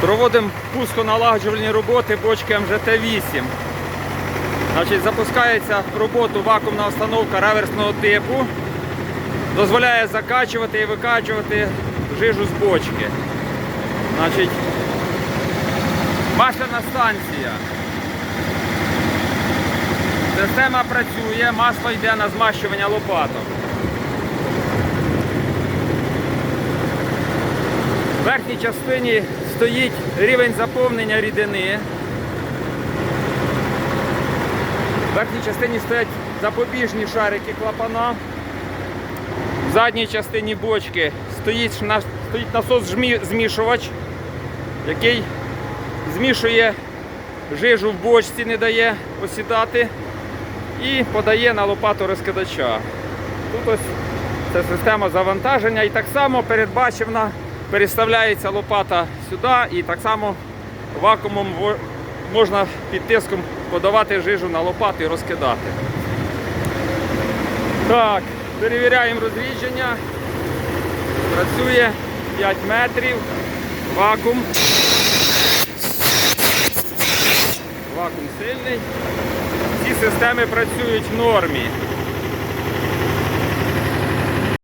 Проводимо пусконалагоджувальні роботи бочки МЖТ-8. Значить, запускається в роботу вакуумна установка реверсного типу. Дозволяє закачувати і викачувати жижу з бочки. Значить, масляна станція. Система працює, масло йде на змащування лопаток. В верхній частині стоїть рівень заповнення рідини. В верхній частині стоять запобіжні шарики клапана. В задній частині бочки стоїть, стоїть насос змішувач, який змішує жижу в бочці, не дає осідати і подає на лопату розкидача. Тут ось це система завантаження і так само передбачена, переставляється лопата сюди і так само вакуумом можна під тиском подавати жижу на лопату і розкидати. Так, перевіряємо розрідження. Працює 5 метрів, вакуум. Вакуум сильний. Ці системи працюють в нормі.